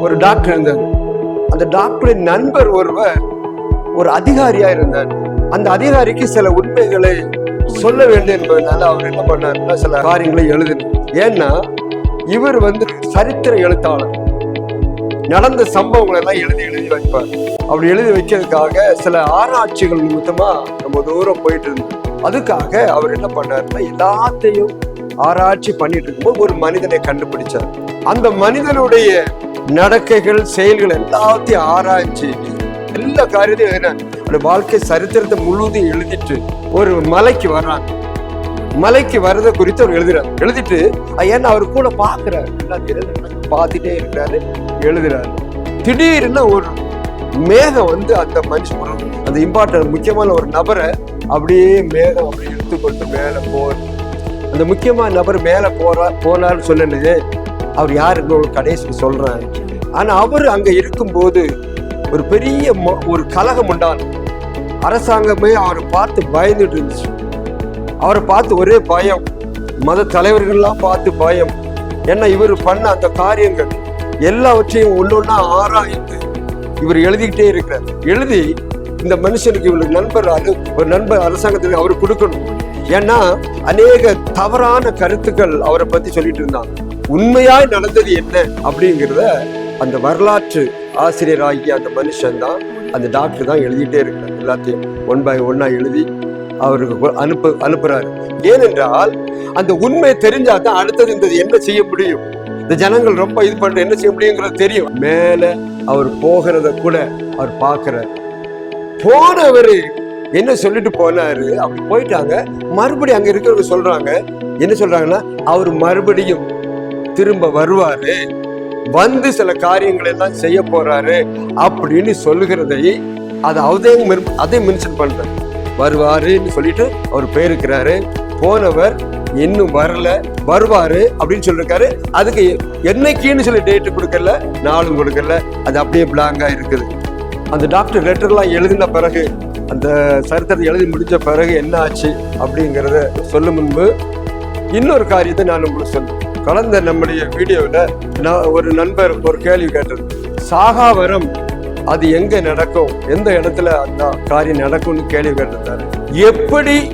ஒரு டாக்டர் இருந்தார். அந்த டாக்டரின் நண்பர் ஒருவர் ஒரு அதிகாரியா இருந்தார். அந்த அதிகாரிக்கு சில உண்மைகளை சொல்ல வேண்டும் என்பதனால அவர் என்ன பண்ணாருன்னா சில காரியங்களை எழுதினார். ஏன்னா இவர் வந்து சரித்திர எழுத்தாளர். நடந்த சம்பவங்களை எல்லாம் எழுதி எழுதி வைப்பார். அப்படி எழுதி வைக்கிறதுக்காக சில ஆராய்ச்சிகள் நிமித்தமா நம்ம தூரம் போயிட்டு இருந்தோம் அதுக்காக அவர் என்ன பண்ணாருன்னா எல்லாத்தையும் ஆராய்ச்சி பண்ணிட்டு இருக்கும்போது ஒரு மனிதனை கண்டுபிடிச்சார். அந்த மனிதனுடைய நடக்கைகள் செயல்கள் எல்லாத்தையும் ஆராய்ச்சி எல்லா காரியத்தையும் எழுதினார் அவருடைய வாழ்க்கை சரித்திரத்தை முழுவதும் எழுதிட்டு ஒரு மலைக்கு வர்றாங்க. மலைக்கு வர்றதை குறித்து அவர் எழுதுறாரு. எழுதிட்டு ஏன்னா அவர் கூட பாக்குறாரு பார்த்துட்டே இருக்கிறாரு. எழுதுறாரு. திடீர்னு ஒரு மேகம் வந்து அந்த மனுஷன் அந்த இம்பார்ட்டன்ட் முக்கியமான ஒரு நபரை அப்படியே மேகம் அப்படி எடுத்துக்கொண்டு மேலே போற அந்த முக்கியமான நபர் மேலே போறா போனார்னு சொன்னது அவர் யாருன்னு ஒரு கடைசி சொல்கிறாரு ஆனால் அவர் அங்கே இருக்கும்போது ஒரு பெரிய ம- ஒரு கலகம் உண்டான அரசாங்கமே அவரை பார்த்து பயந்துட்டு இருந்துச்சு. அவரை பார்த்து ஒரே பயம். மத தலைவர்கள்லாம் பார்த்து பயம். ஏன்னா இவர் பண்ண அந்த காரியங்கள் எல்லாவற்றையும் ஒன்றொன்னா ஆராய்ந்து இவர் எழுதிக்கிட்டே இருக்கிறார். எழுதி இந்த மனுஷனுக்கு இவருக்கு நண்பர் அது ஒரு நண்பர் அரசாங்கத்துக்கு அவர் கொடுக்கணும். ஏன்னா அநேக தவறான கருத்துக்கள் அவரை பத்தி சொல்லிட்டு இருந்தாங்க. உண்மையாய் நடந்தது என்ன அப்படிங்கிறத அந்த வரலாற்று ஆசிரியராகிய அந்த மனுஷன் தான் அந்த டாக்டர் தான் எழுதிட்டே இருக்கிறார். எல்லாத்தையும் ஒன் பை ஒன்னா எழுதி அவருக்கு அனுப்பு அனுப்புறாரு. ஏனென்றால் அந்த உண்மை தெரிஞ்சா தான் அடுத்தது இந்த என்ன செய்ய முடியும்? இந்த ஜனங்கள் ரொம்ப இது பண்ற என்ன செய்ய முடியுங்கிறது தெரியும். மேல அவர் போகிறத கூட அவர் பார்க்கிறார். போனவர் என்ன சொல்லிட்டு போனாரு? அப்படி போயிட்டாங்க. மறுபடியும் அங்க இருக்கிறவங்க சொல்றாங்க. என்ன சொல்றாங்கன்னா அவர் மறுபடியும் திரும்ப வருவாரு. வந்து சில காரியங்களை எல்லாம் செய்ய போறாரு அப்படின்னு சொல்லுகிறதை அதை அதையும் அதையும் மென்ஷன் பண்றாரு. வருவாருன்னு சொல்லிட்டு அவர் போயிருக்கிறாரு. போனவர் இன்னும் வரல வருவாரு அப்படின்னு சொல்லிருக்காரு. அதுக்கு என்னைக்குன்னு சொல்லி டேட் கொடுக்கல நாளும் கொடுக்கல. அது அப்படியே பிளாங்கா இருக்குது. அந்த டாக்டர் லெட்டர்லாம் எழுதின பிறகு அந்த சரித்திரத்தை எழுதி முடிஞ்ச பிறகு என்ன ஆச்சு அப்படிங்கிறத சொல்லும் முன்பு இன்னொரு காரியத்தை நான் உங்களுக்கு சொல்றேன். கலந்த நம்முடைய வீடியோவில் நான் ஒரு நண்பர் ஒரு கேள்வி கேட்டது. சாகாவரம் அது எங்க நடக்கும்? எந்த இடத்துல அந்த காரியம் நடக்கும்னு கேள்வி கேட்டிருந்தாரு எப்படி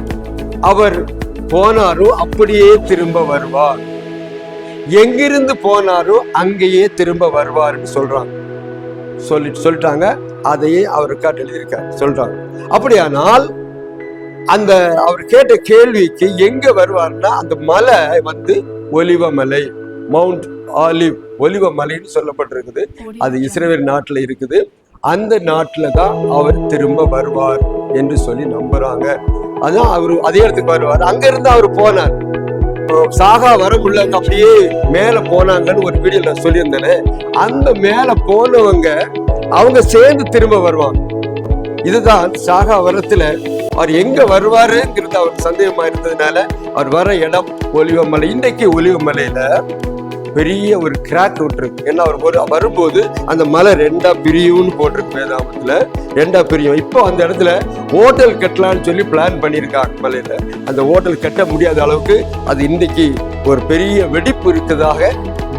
அவர் போனாரோ அப்படியே திரும்ப வருவார். எங்கிருந்து போனாரோ அங்கேயே திரும்ப வருவார்னு சொல்றாங்க. சொல்லி சொல்லிட்டாங்க. அதையே அவர் ரெக்கார்ட் எழுதியிருக்காரு. சொல்றாங்க. அப்படியானால் அந்த அவர் கேட்ட கேள்விக்கு எங்க வருவார்னா அந்த மலை வந்து ஒலிவமலை மவுண்ட் ஆலிவ் ஒலிவமலைன்னு சொல்லப்பட்டிருக்குது. அது இஸ்ரேல் நாட்டுல இருக்குது. அந்த நாட்டுல தான் அவர் திரும்ப வருவார் என்று சொல்லி நம்புறாங்க. அதான் அவர் அதே இடத்துக்கு வருவார். அங்க இருந்து அவர் போனார். சாகா வரமுள்ள அப்படியே மேல போனாங்கன்னு ஒரு வீடியோல சொல்லியிருந்தேனே. அந்த மேல போனவங்க அவங்க சேர்ந்து திரும்ப வருவாங்க. இதுதான் சாகா வரத்துல அவர் எங்க வருவாருங்கிறது அவருக்கு சந்தேகமா இருந்ததுனால அவர் வர இடம் ஒலிவமலை இன்னைக்கு ஒலிவமலையில பெரிய ஒரு கிராக் விட்டுருக்கு ஏன்னா அவர் ஒரு வரும்போது அந்த மலை ரெண்டா பிரியும்னு போட்டிருக்கு வேதாமத்துல ரெண்டா பிரியும். இப்போ அந்த இடத்துல ஹோட்டல் கட்டலான்னு சொல்லி பிளான் பண்ணியிருக்காங்க மலையில. அந்த ஹோட்டல் கட்ட முடியாத அளவுக்கு அது இன்னைக்கு ஒரு பெரிய வெடிப்பு இருக்கிறதாக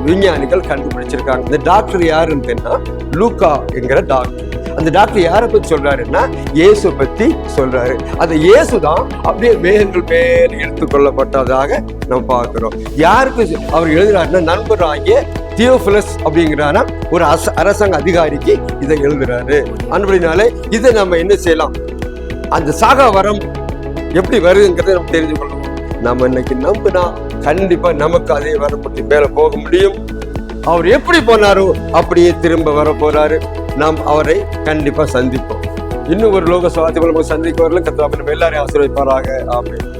விஞ்ஞானிகள் கண்டுபிடிச்சிருக்காங்க. இந்த டாக்டர் யாருன்னு தெரியுமா? லூக்கா என்கிற டாக்டர் அந்த டாக்டர் யாரை பத்தி சொல்றாருன்னா இயேசு பத்தி சொல்றாரு. அந்த இயேசு தான் அப்படியே மேகங்கள் மேல் எடுத்துக்கொள்ளப்பட்டதாக நம்ம பார்க்கிறோம். யாருக்கு அவர் எழுதுறாருன்னா நண்பர் ஆகிய தியோபிலஸ் அப்படிங்கிறாரா ஒரு அரச அரசாங்க அதிகாரிக்கு இதை எழுதுறாரு. அன்படினாலே இதை நம்ம என்ன செய்யலாம்? அந்த சாகா வரம் எப்படி வருதுங்கிறத நம்ம தெரிஞ்சு கொள்ளணும். நம்ம இன்னைக்கு நம்பினா கண்டிப்பா நமக்கு அதே வரம் பற்றி மேல போக முடியும். அவர் எப்படி போனாரோ அப்படியே திரும்ப வர போறாரு நாம் அவரை கண்டிப்பாக சந்திப்போம். இன்னும் ஒரு லோக சுவாத்தி சந்திக்க வரல எல்லாரையும் ஆசீர்வதிப்பாராக. அப்படின்னு